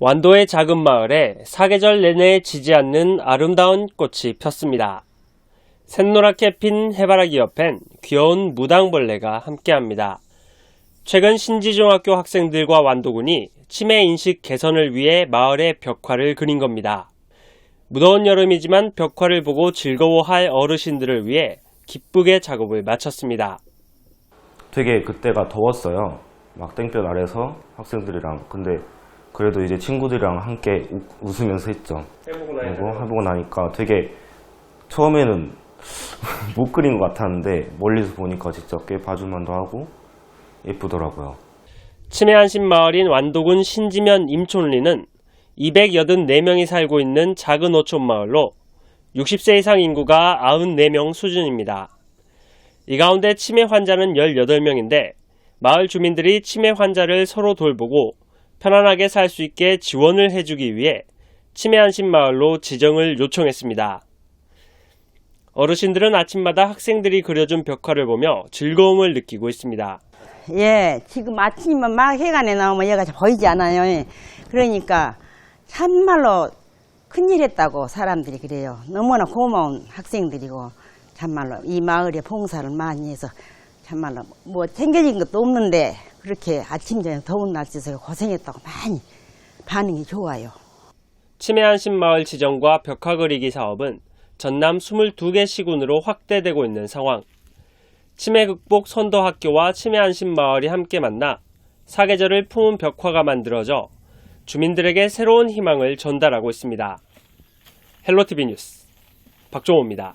완도의 작은 마을에 사계절 내내 지지 않는 아름다운 꽃이 폈습니다. 샛노랗게 핀 해바라기 옆엔 귀여운 무당벌레가 함께합니다. 최근 신지중학교 학생들과 완도군이 치매 인식 개선을 위해 마을의 벽화를 그린 겁니다. 무더운 여름이지만 벽화를 보고 즐거워할 어르신들을 위해 기쁘게 작업을 마쳤습니다. 되게 그때가 더웠어요. 막 땡볕 아래서 학생들이랑. 근데 그래도 이제 친구들이랑 함께 우- 웃으면서 했죠. 해보고 그리고 해보고 나니까 되게 처음에는 못 그린 것 같았는데 멀리서 보니까 직접 꽤 봐줄만도 하고 예쁘더라고요. 치매 안심 마을인 완도군 신지면 임촌리는 284명이 살고 있는 작은 어촌 마을로 60세 이상 인구가 94명 수준입니다. 이 가운데 치매 환자는 18명인데 마을 주민들이 치매 환자를 서로 돌보고 편안하게 살 수 있게 지원을 해주기 위해 치매 안심 마을로 지정을 요청했습니다. 어르신들은 아침마다 학생들이 그려준 벽화를 보며 즐거움을 느끼고 있습니다. 예, 지금 아침이면 막 해관에 나오면 얘가 잘 보이지 않아요. 예. 그러니까 참말로 큰일 했다고 사람들이 그래요. 너무나 고마운 학생들이고 참말로 이 마을에 봉사를 많이 해서 참말로 뭐 챙겨진 것도 없는데 그렇게 아침 저녁 더운 날씨에서 고생했다고 많이 반응이 좋아요. 치매 안심 마을 지정과 벽화 그리기 사업은 전남 22개 시군으로 확대되고 있는 상황. 치매 극복 선도 학교와 치매 안심 마을이 함께 만나 사계절을 품은 벽화가 만들어져 주민들에게 새로운 희망을 전달하고 있습니다. 헬로티비 뉴스 박종호입니다.